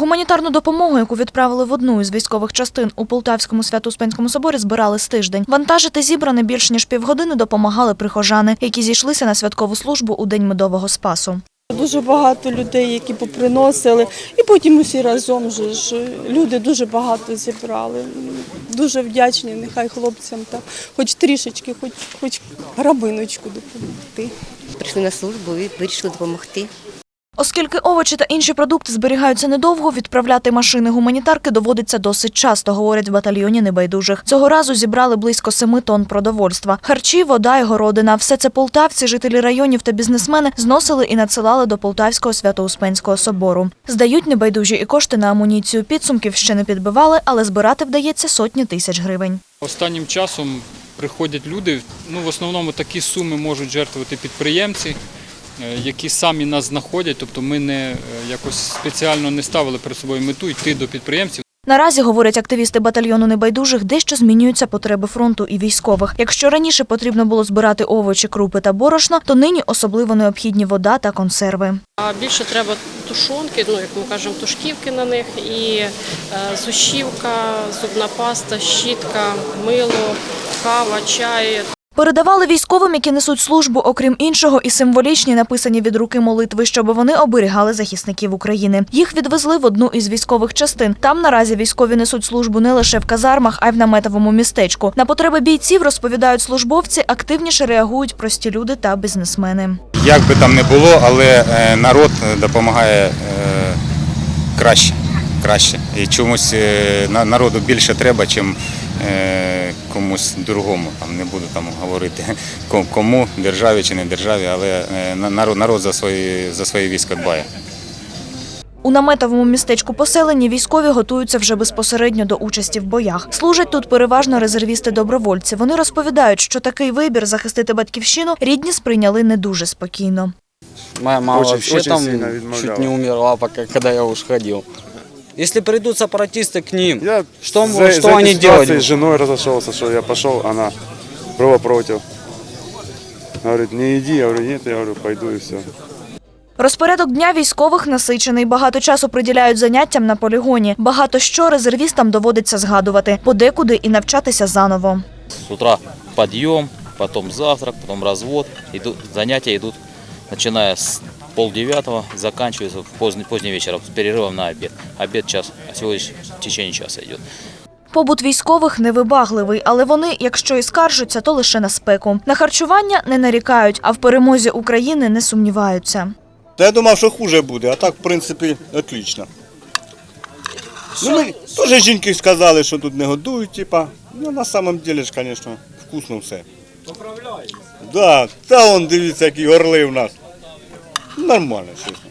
Гуманітарну допомогу, яку відправили в одну із військових частин у Полтавському свято-Успенському соборі, збирали з тиждень. Вантажити зібране більш ніж півгодини допомагали прихожани, які зійшлися на святкову службу у день медового спасу. Дуже багато людей, які поприносили, і потім усі разом же ж люди дуже багато зібрали. Дуже вдячні, нехай хлопцям так, хоч трішечки, хоч хоч грабиночку допомогти. Прийшли на службу і вирішили допомогти. Оскільки овочі та інші продукти зберігаються недовго, відправляти машини гуманітарки доводиться досить часто, говорять в батальйоні небайдужих. Цього разу зібрали близько семи тонн продовольства. Харчі, вода і городина. Все це полтавці, жителі районів та бізнесмени зносили і надсилали до Полтавського свято-Успенського собору. Здають небайдужі і кошти на амуніцію. Підсумків ще не підбивали, але збирати вдається сотні тисяч гривень. Останнім часом приходять люди, ну в основному такі суми можуть жертвувати підприємці, які самі нас знаходять. Тобто ми не е, якось спеціально не ставили перед собою мету йти до підприємців. Наразі, говорять активісти батальйону небайдужих, дещо змінюються потреби фронту і військових. Якщо раніше потрібно було збирати овочі, крупи та борошно, то нині особливо необхідні вода та консерви. А більше треба тушонки, ну як ми кажемо, тушківки на них, і е, сушівка, зубна паста, щітка, мило, кава, чай. Передавали військовим, які несуть службу, окрім іншого, і символічні написані від руки молитви, щоб вони оберігали захисників України. Їх відвезли в одну із військових частин. Там наразі військові несуть службу не лише в казармах, а й в наметовому містечку. На потреби бійців розповідають службовці, активніше реагують прості люди та бізнесмени. Як би там не було, але е, народ допомагає е, краще. краще. І чомусь е, на- народу більше треба, чим комусь другому. Там не буду там говорити кому, державі чи не державі, але е, народ, народ за свої, за своє військо дбає. У наметовому містечку поселені військові готуються вже безпосередньо до участі в боях. Служать тут переважно резервісти-добровольці. Вони розповідають, що такий вибір захистити батьківщину рідні сприйняли не дуже спокійно. Моя мама Очень- вообще очень там чуть не умерла, пока, когда я уж ходил. Если придут сепаратисты к ним, Я что, за, что за этой они ситуацией делали? с женой разошелся, что я пошел, она была против. Говорит, не иди, я говорю, нет, я говорю, пойду и все. Розпорядок дня військових насичений. Багато часу приділяють заняттям на полігоні. Багато що резервістам доводиться згадувати, подекуди і навчатися заново. С утра подъем, потом завтрак, потом развод. Идут, занятия идут, начиная с полдевятого, заканчиваются в поздний, поздний вечер, с перерывом на обед. Обед час, а всего лишь в течение часа идет. Побут військових невибагливий, але вони, якщо і скаржаться, то лише на спеку. На харчування не нарікають, а в перемозі України не сумніваються. Та я думав, що хуже буде, а так, в принципі, отлично. Ну, ми теж жінки сказали, що тут не годують, типа. Ну, на самом деле ж, звісно, вкусно все. Поправляють. Да, та он дивіться, які горли в нас. Нормально, чесно.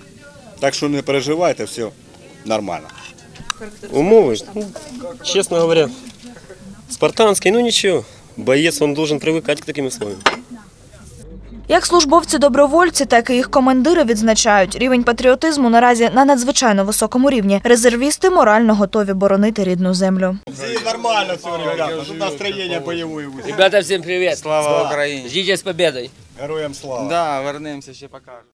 Так що не переживайте, все нормально. Умовы, ж, ну, честно говоря, спартанский, ну ничего. Боец, он должен привыкать к таким условиям. Як службовці-добровольці, так і їх командири відзначають, рівень патріотизму наразі на надзвичайно високому рівні. Резервісти морально готові боронити рідну землю. Всі нормально все, ребята. Тут настроєння бойове. Ребята, всем привет! Слава Україні! Ждите с победой! Героям слава. Да, вернемося ще покажемо.